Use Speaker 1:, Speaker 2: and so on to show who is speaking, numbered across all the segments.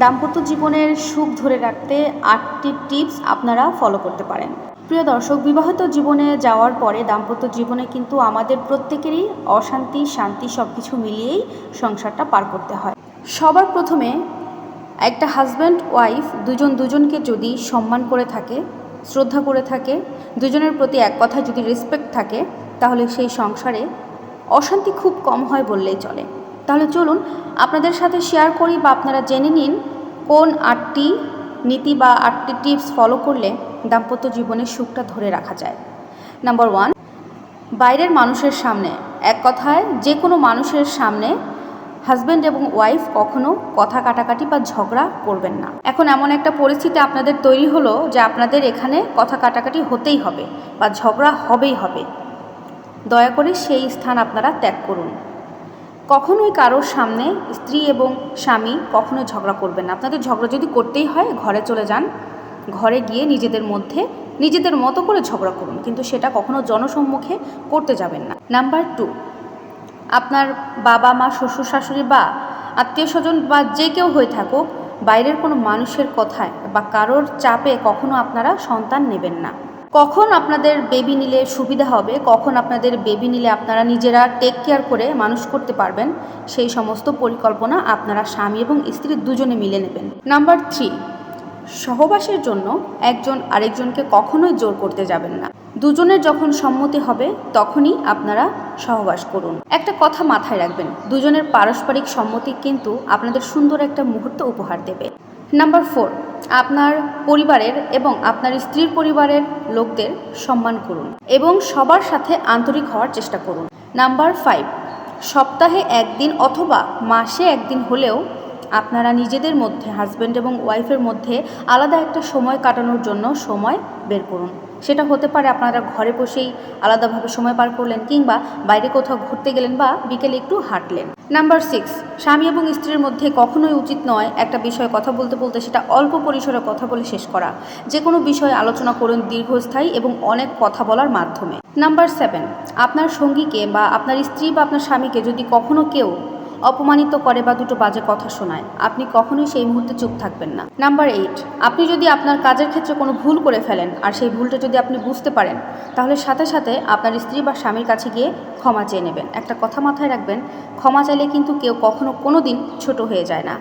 Speaker 1: দাম্পত্য জীবনের সুখ ধরে রাখতে আটটি টিপস আপনারা ফলো করতে পারেন। প্রিয় দর্শক, বিবাহিত জীবনে যাওয়ার পরে দাম্পত্য জীবনে কিন্তু আমাদের প্রত্যেকেরই অশান্তি, শান্তি সব কিছু মিলিয়েই সংসারটা পার করতে হয়। সবার প্রথমে একটা হাজব্যান্ড ওয়াইফ দুজন দুজনকে যদি সম্মান করে থাকে, শ্রদ্ধা করে থাকে, দুজনের প্রতি এক কথা যদি রেসপেক্ট থাকে, তাহলে সেই সংসারে অশান্তি খুব কম হয় বললেই চলে। তাহলে চলুন আপনাদের সাথে শেয়ার করি বা আপনারা জেনে নিন কোন আটটি নীতি বা আটটি টিপস ফলো করলে দাম্পত্য জীবনের সুখটা ধরে রাখা যায়। নাম্বার ওয়ান বাইরের মানুষের সামনে। এক কথায় যে কোনো মানুষের সামনে হাজব্যান্ড এবং ওয়াইফ কখনো কথা কাটাকাটি বা ঝগড়া করবেন না। এখন এমন একটা পরিস্থিতি আপনাদের তৈরি হলো যে আপনাদের এখানে কথা কাটাকাটি হতেই হবে বা ঝগড়া হবেই হবে। দয়া করে সেই স্থান আপনারা ত্যাগ করুন। কখনোই কারোর সামনে স্ত্রী এবং স্বামী কখনো ঝগড়া করবেন না। আপনাদের ঝগড়া যদি করতেই হয়, ঘরে চলে যান, ঘরে গিয়ে নিজেদের মধ্যে, নিজেদের মতো করে ঝগড়া করুন। কিন্তু সেটা কখনো জনসম্মুখে করতে যাবেন না। নাম্বার টু, আপনার বাবা মা, শ্বশুর শাশুড়ি বা আত্মীয় স্বজন বা যে কেউ হয়ে থাকুক, বাইরের কোনো মানুষের কথায় বা কারোর চাপে কখনো আপনারা সন্তান নেবেন না। কখন আপনাদের বেবি নিলে সুবিধা হবে? কখন আপনাদের বেবি নিলে আপনারা নিজেরা টেক কেয়ার করে মানুষ করতে পারবেন? সেই সমস্ত পরিকল্পনা আপনারা স্বামী এবং স্ত্রী দুজনে মিলে নেবেন। নাম্বার থ্রি সহবাসের জন্য একজন আরেকজনকে কখনোই জোর করতে যাবেন না। দুজনের যখন সম্মতি হবে, তখনই আপনারা সহবাস করুন। একটা কথা মাথায় রাখবেন, দুজনের পারস্পরিক সম্মতি কিন্তু আপনাদের সুন্দর একটা মুহূর্ত উপহার দেবে। নাম্বার ফোর আপনার পরিবারের এবং আপনার স্ত্রীর পরিবারের লোকদের সম্মান করুন এবং সবার সাথে আন্তরিক হওয়ার চেষ্টা করুন। নাম্বার ফাইভ সপ্তাহে একদিন অথবা মাসে একদিন হলেও আপনারা নিজেদের মধ্যে হাজব্যান্ড এবং ওয়াইফের মধ্যে আলাদা একটা সময় কাটানোর জন্য সময় বের করুন। সেটা হতে পারে আপনারা ঘরে বসেই আলাদাভাবে সময় পার করলেন কিংবা বাইরে কোথাও ঘুরতে গেলেন বা বিকেলে একটু হাঁটলেন। নাম্বার সিক্স স্বামী এবং স্ত্রীর মধ্যে কখনোই উচিত নয় একটা বিষয়ে কথা বলতে বলতে সেটা অল্প পরিসরে কথা বলে শেষ করা। যে কোনো বিষয়ে আলোচনা করুন দীর্ঘস্থায়ী এবং অনেক কথা বলার মাধ্যমে। নাম্বার সেভেন আপনার সঙ্গীকে বা আপনার স্ত্রী বা আপনার স্বামীকে যদি কখনো কেউ অপমানিত করে বা দুটো বাজে কথা শোনায়। আপনি কখনোই সেই মুহূর্তে চুপ থাকবেন না। নাম্বার এইট, আপনি যদি আপনার কাজের ক্ষেত্রে কোনো ভুল করে ফেলেন আর সেই ভুলটা যদি আপনি বুঝতে পারেন, তাহলে সাথে সাথে আপনার স্ত্রী বা স্বামীর কাছে গিয়ে ক্ষমা চেয়ে নেবেন। একটা কথা মাথায় রাখবেন, ক্ষমা চাইলে কিন্তু কেউ কখনো কোনো দিন ছোট হয়ে যায় না।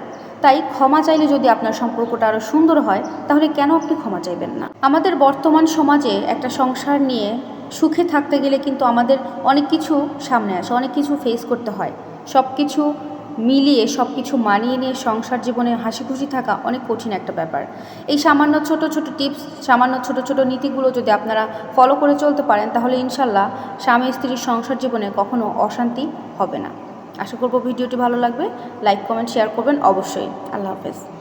Speaker 1: তাই ক্ষমা চাইলে যদি আপনার সম্পর্কটা আরও সুন্দর হয়, তাহলে কেন আপনি ক্ষমা চাইবেন না? আমাদের বর্তমান সমাজে একটা সংসার নিয়ে সুখে থাকতে গেলে কিন্তু আমাদের অনেক কিছু সামনে আসে, অনেক কিছু ফেস করতে হয়। সব কিছু মিলিয়ে সব কিছু মানিয়ে নিয়ে সংসার জীবনে হাসি খুশি থাকা অনেক কঠিন একটা ব্যাপার। এই সামান্য ছোট ছোট টিপস, সামান্য ছোট ছোট নীতিগুলো যদি আপনারা ফলো করে চলতে পারেন, তাহলে ইনশাল্লাহ স্বামী স্ত্রীর সংসার জীবনে কখনো অশান্তি হবে না। আশা করব ভিডিওটি ভালো লাগবে। লাইক কমেন্ট শেয়ার করবেন অবশ্যই। আল্লাহ হাফেজ।